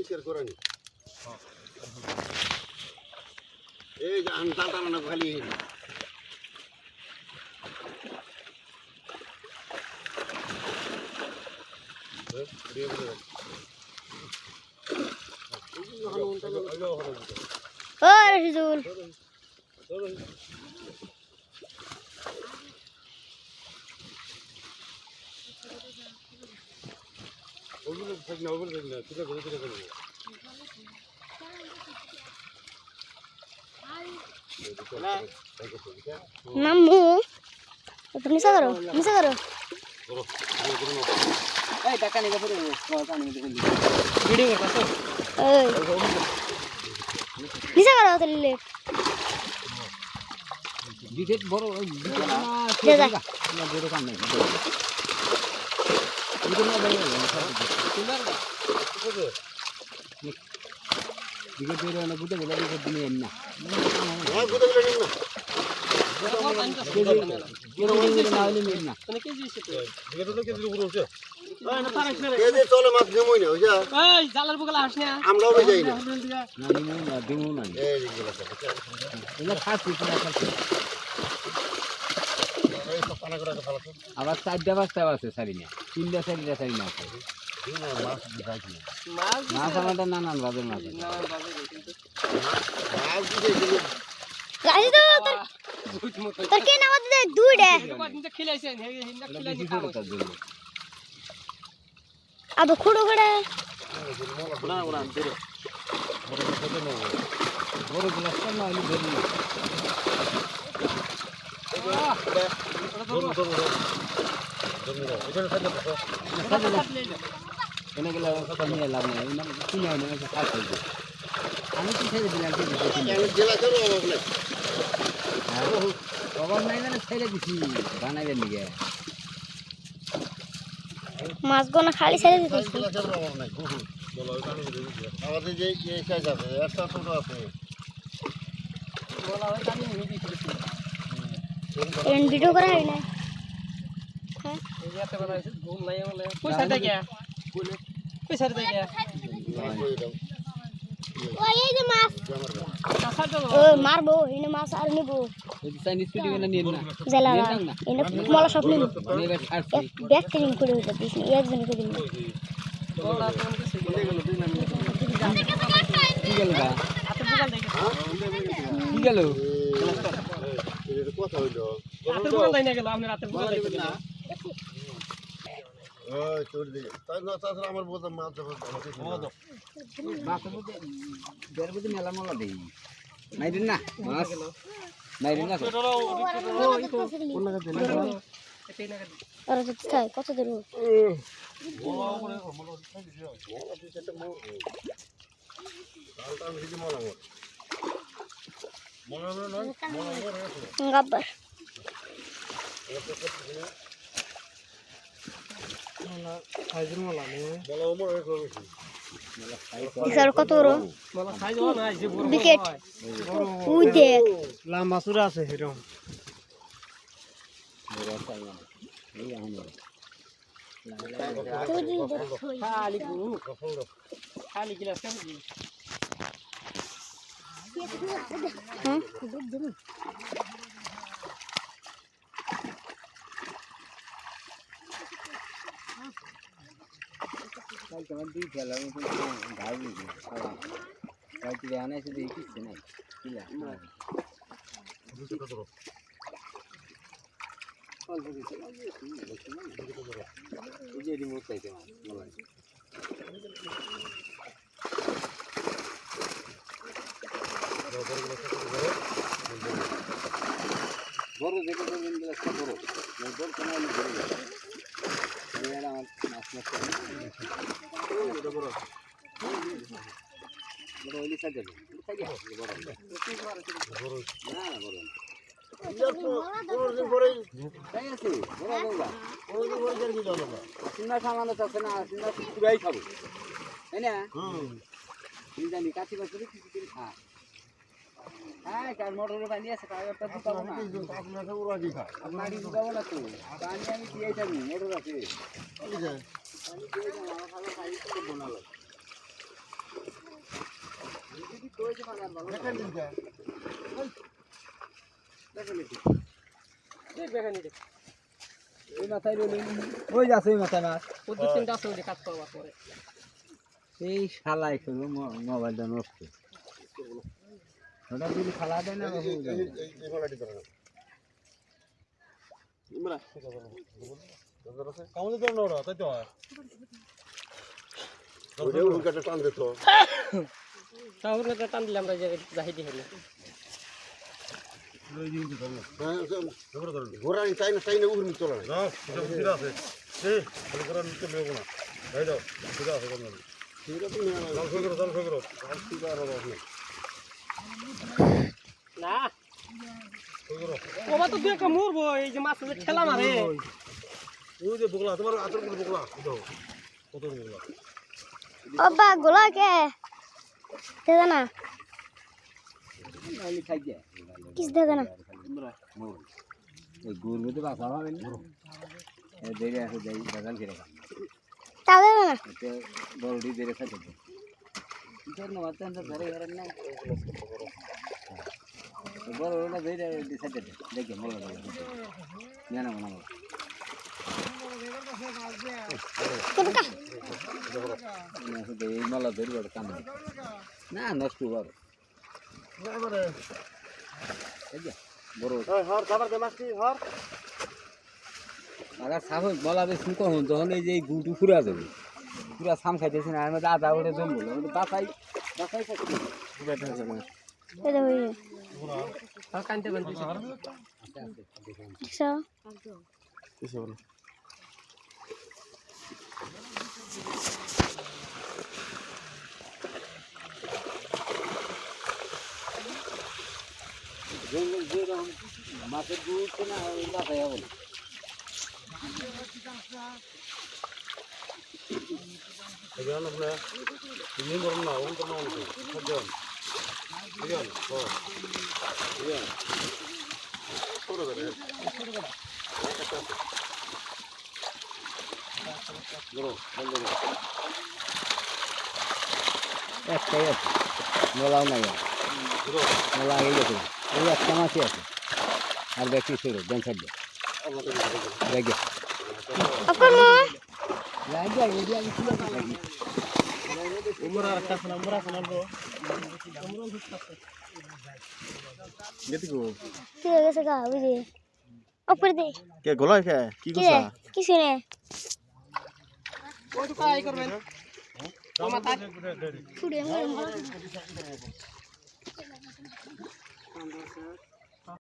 নিচের করে নি এই যে আমি টানা খালি এই। এ, দিয়ে বলে দাও। ও রশিদুল ওগুলো থাক না, ওগুলো থাক না, তুলে করে, তুলে করে। এই টাকা নিয়ে ভিডিও এই। করো তাহলে দিতে বড়। না কাম নাই। আমরাও যাই না। আবার চারটা পাঁচটা আছে সারি না তিনটা চারটা সারি না আছে। মাছ দিতাছি না। মাছ মাছ আমাদের নানান বাজার মাছ আছে। না বাজে রে কিন্তু মাছ দিতে গেলে রশিদুল তোর বুঝ মতো তোর কে নামাজ দে দুইটা কদিন তো খিলাইছেন হে হিন্দা এটা খিলাই বেশি খাও করে তার জন্য আবে খুড়ো করে না ওরা ধরে বড় গ্লাস না হলে ধরি না ধরুন, ধরুন, ধরুন। ধরুন, ধরুন। এখানে থাকলে তো এনে গেলে নিয়ে লাভ নেই না কিনে আনে এসে খাস হইবে আমি কি ছেড়ে দিলাম কি দিতে কিনে আমি জেলা খেলো অভাব নেই। অভাব নাই মানে ছেড়ে দিছি বানাইবেন নিগে মাছ গোনা খালি ছেড়ে আমি দিতেছি জেলা খেলো অভাব নাই। হুম, হুম। বলো, ওই কারণে বলে দিচ্ছি। আমাদের যে এই সাইজ আছে একটা ছোট আছে বলা হয় কানি নি দিছিস এন ভিডিও করা হয় না হ্যাঁ এই যে এত বড় আছে ঘুম নাই বলে কই সাইডে গিয়া কই সাইডে গিয়া ওই যে মাছ ও মারবো এনে মাছ আর নিবো চাইনিজ পিটি গেলে নিন না জেলা এনে মলা সব নিবো আমি এবার ছাড়ছি এক ব্যাগ ট্রেনিং করে হইতে দিস একজন করে দিন বলা তো মনে করছে কি গেল গা হাতে বুকাল দেখে কি গেল কথা হইল। হাতে বুকাল দেই না গেল আপনি রাতে বুকাল দেখে না ওই, তোর দিকে। তাই না, তাছাড়া আমার বোঝা মাছ। মাছের মধ্যে দেড় মধ্যে মেলা মলা দেই। নাই দিন না মাছ। নাই দিন না কত দূর তাহলে আমি যদি মনে করি। মনে হবে নয়, মনে হবে না, এসো। গাব্বার বলা ওমর হয়ে গেছে। ইসার কত বড়? বলা সাইজ না যে বড় বিকেট। উই দেখ লম্বা সুরা আছে এরকম খালি গু খালি গিলাস কেমন কি হ্যাঁ তোমার দুই ঘাড় বুঝি বাড়িতে আনাইছে দেখি কিচ্ছে নাই বড় দেখে বলবেন বড়। বড় হলে ধরে যাবে আমার মাছ মাছ সামানো চাচ্ছে না আসিনা পুরাই খাব তাই না তুমি জানি কাছি বাস কিছু দিন খা হ্যাঁ কার মোটর পানি আছে কাগজটা দিতাবো না আপনাকে দিতাবো না আছে ওই মাথায় ওই যাচ্ছে ওই মাথায় মাছ ও দু তিনটা আছে ওই কাজ করবার পরে এই শালাই করব মোবাইলটা নষ্ট ওটা যদি খালা দেয় না এই কামড়ে ধরে না। ওরা উল্কাটা টান দিত তাহলে একটা টান দিলে আমরা এই ঘোরা নিতে নেব না আছে না জাল ফেকরো জাল না ফেকরো তো যে মাছ ঠেলা মারে। ওই যে বগলা তোমার আতর করে বগলা দাও কত বগলা বাবা গোলা কে দাদা না কিস দাদা না গুড় মধ্যে বাসা হবে না দেরি আছে যাই বাগান ফিরে খান না বড়ডি দেরি ঘরে না বড় দেখে মনে মনে এই মালা ধরি বড় কাম না নষ্ট হবে আগার সাহস বলা বেশ তখন তখন এই যে গুটু ফুরা যাবে পুরা সাম খাইতেছে না মধ্যে আধা ওটা জম বলো বাসাই বাসাই কানতে দেখছ জঙ্গল যেরকম মাছের গুড় না ওই বাসাই হবে না এখানে আপনি তিন করুন না ওন করুন না খাদ্যান এখান ও এখান ছোট করে বড় বন্ধ করে একটাই আছে মোলাও নাই মোলা আগে গেছে। ওই একটা মাছই আছে। আর দেখি শুরু দেন সাইড। লাগে কি কি গেছে গা? বুঝি অপর দে। কে গলায় কে? কি কি? কিছু নে। করবেন